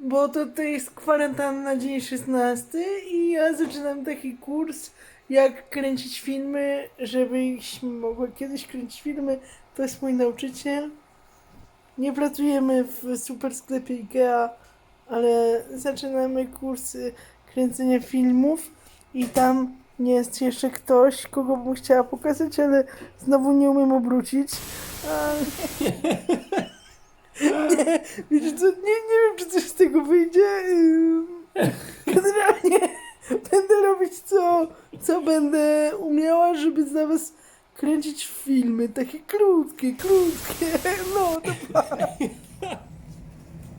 bo to, to jest kwarantanna na dzień 16 i ja zaczynam taki kurs, jak kręcić filmy, żebyśmy mogły kiedyś kręcić filmy. To jest mój nauczyciel. Nie pracujemy w super sklepie IKEA, ale zaczynamy kursy kręcenia filmów i tam jest jeszcze ktoś, kogo bym chciała pokazać, ale znowu nie umiem obrócić. A... Nie, wiecie co, nie, nie wiem, czy coś z tego wyjdzie. Ym, Generalnie będę robić co, co będę umiała, żeby dla was kręcić filmy, takie krótkie, krótkie, no to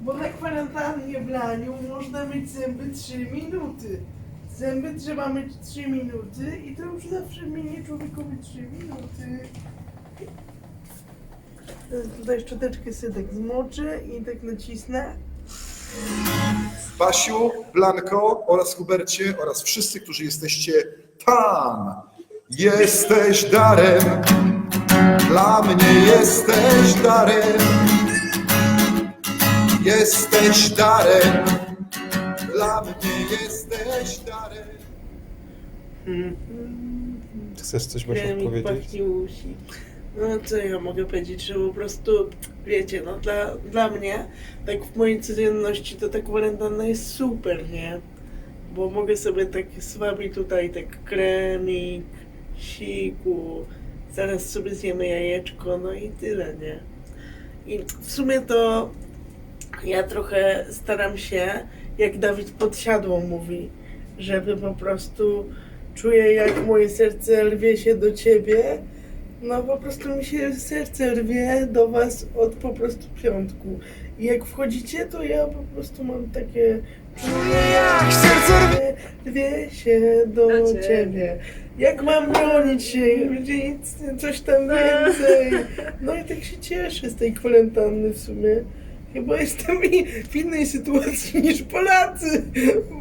Bo na kwarantannie w laniu można myć zęby 3 minuty. Zęby trzeba myć 3 minuty i to już zawsze minie człowiekowi 3 minuty. Tutaj szczoteczkę sobie tak zmoczę i tak nacisnę. Basiu, Blanko oraz Hubercie oraz wszyscy, którzy jesteście tam. Jesteś darem, dla mnie jesteś darem. Jesteś darem, dla mnie jesteś darem. Chcesz coś Basiu Kremik powiedzieć? usi. No co ja mogę powiedzieć, że po prostu, wiecie, no dla, dla mnie, tak w mojej codzienności to ta kwarantanna jest super, nie? Bo mogę sobie tak z wami tutaj tak kremik, siku, zaraz sobie zjemy jajeczko, no i tyle, nie? I w sumie to ja trochę staram się, jak Dawid Podsiadło mówi, żeby po prostu czuję, jak moje serce rwie się do ciebie. No po prostu mi się serce rwie do was od po prostu piątku. I jak wchodzicie, to ja po prostu mam takie czuję jak serce rwie się do Do ciebie. ciebie. Jak mam bronić się, będzie coś tam więcej. No i tak się cieszę z tej kwarantanny w sumie. Chyba jestem w innej sytuacji niż Polacy,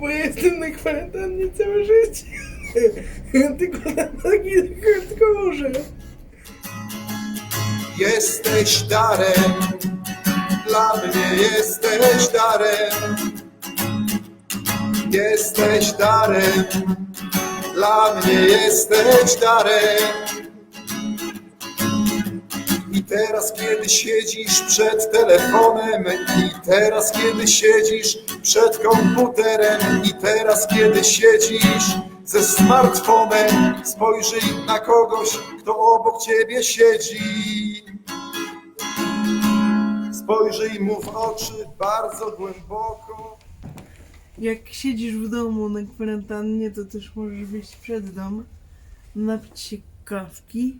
bo jestem na kwarantannie całe życie. Tylko na takim hardkorze. Jesteś darem, dla mnie jesteś darem. Jesteś darem, dla mnie jesteś darem. I teraz, kiedy siedzisz przed telefonem, i teraz, kiedy siedzisz przed komputerem, i teraz, kiedy siedzisz ze smartfonem, spojrzyj na kogoś, kto obok ciebie siedzi. Spojrzyj mu w oczy bardzo głęboko. Jak siedzisz w domu na kwarantannie, to też możesz wyjść przed dom, napić się kawki,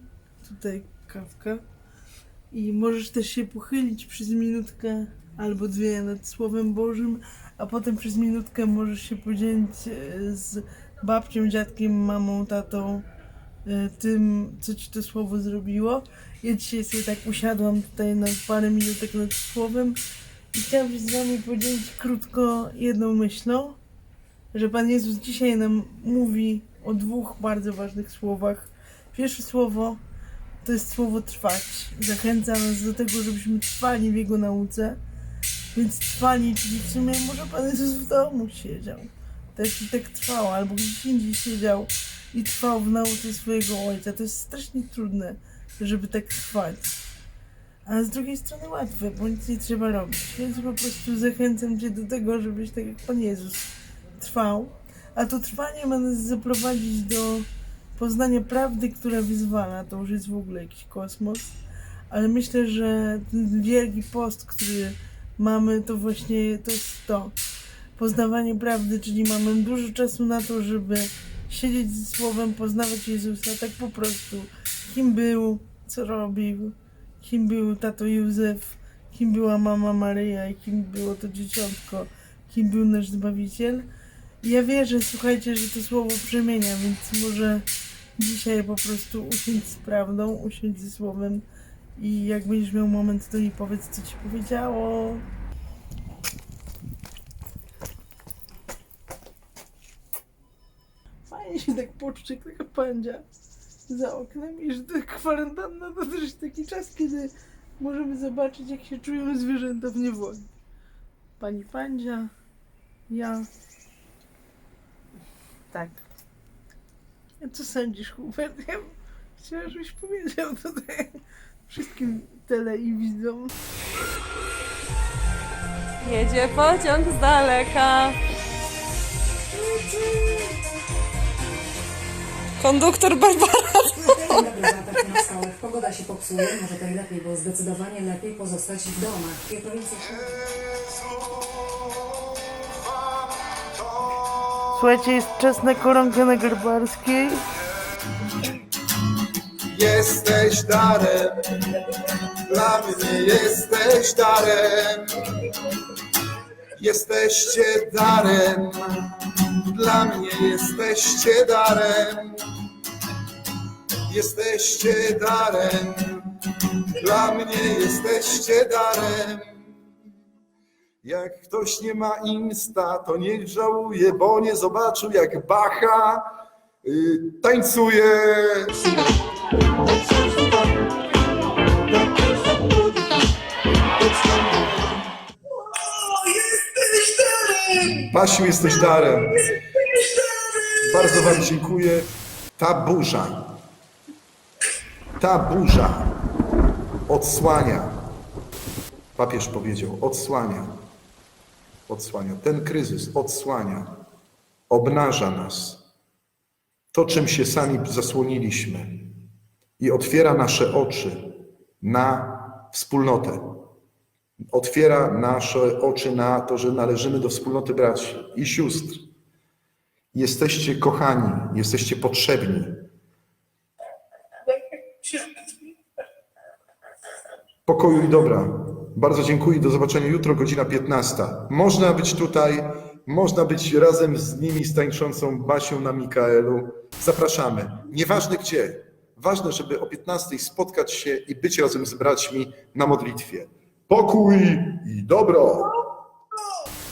tutaj kawka, i możesz też się pochylić przez minutkę albo dwie nad Słowem Bożym, a potem przez minutkę możesz się podzielić e, z babcią, dziadkiem, mamą, tatą e, tym, co ci to słowo zrobiło. Ja dzisiaj sobie tak usiadłam tutaj na parę minutek nad Słowem i chciałam się z wami podzielić krótko jedną myślą, że Pan Jezus dzisiaj nam mówi o dwóch bardzo ważnych słowach. Pierwsze słowo to jest słowo trwać. Zachęca nas do tego, żebyśmy trwali w Jego nauce. Więc trwali, czyli w sumie może Pan Jezus w domu siedział. Tak i tak trwał, albo gdzieś indziej siedział i trwał w nauce swojego Ojca. To jest strasznie trudne, żeby tak trwać. A z drugiej strony łatwe, bo nic nie trzeba robić. Więc po prostu zachęcam Cię do tego, żebyś tak jak Pan Jezus trwał. A to trwanie ma nas zaprowadzić do poznania prawdy, która wyzwala. To już jest w ogóle jakiś kosmos. Ale myślę, że ten wielki post, który mamy, to właśnie to jest to. Poznawanie prawdy, czyli mamy dużo czasu na to, żeby siedzieć ze Słowem, poznawać Jezusa tak po prostu. Kim był, co robił, kim był tato Józef, kim była mama Maryja i kim było to dzieciątko, kim był nasz Zbawiciel. I ja wierzę, słuchajcie, że to słowo przemienia, więc może dzisiaj po prostu usiądź z prawdą, usiądź ze słowem i jak będziesz miał moment, to mi powiedz, co ci powiedziało. Fajnie się tak jak taka pędzia za oknem i że ta kwarantanna to też taki czas, kiedy możemy zobaczyć, jak się czują zwierzęta w niewoli. pani Pandzia, ja. Tak. A co sądzisz, Hubert? Ja chciałam, żebyś powiedział tutaj wszystkim tele i widzom. Jedzie pociąg z daleka. Konduktor Barbara. Pogoda się popsuje, może to i lepiej, bo zdecydowanie lepiej pozostać w domach. Słuchajcie, jest czas na koronkę na. Jesteś darem, dla mnie jesteś darem. Jesteście darem, dla mnie jesteście darem. Jesteście darem, dla mnie jesteście darem. Jak ktoś nie ma insta, to niech żałuje, bo nie zobaczył jak Bacha y, tańcuje. Basiu, jesteś darem. Bardzo Wam dziękuję. Ta burza, ta burza odsłania, papież powiedział, odsłania, odsłania. Ten kryzys odsłania, obnaża nas. To, czym się sami zasłoniliśmy i otwiera nasze oczy na wspólnotę otwiera nasze oczy na to, że należymy do wspólnoty braci i sióstr. Jesteście kochani, jesteście potrzebni. Pokoju i dobra. Bardzo dziękuję. Do zobaczenia jutro, godzina 15. Można być tutaj, można być razem z nimi, z tańczącą Basią na Mikaelu. Zapraszamy. Nieważne gdzie. Ważne, żeby o 15 spotkać się i być razem z braćmi na modlitwie. Pokój i dobro.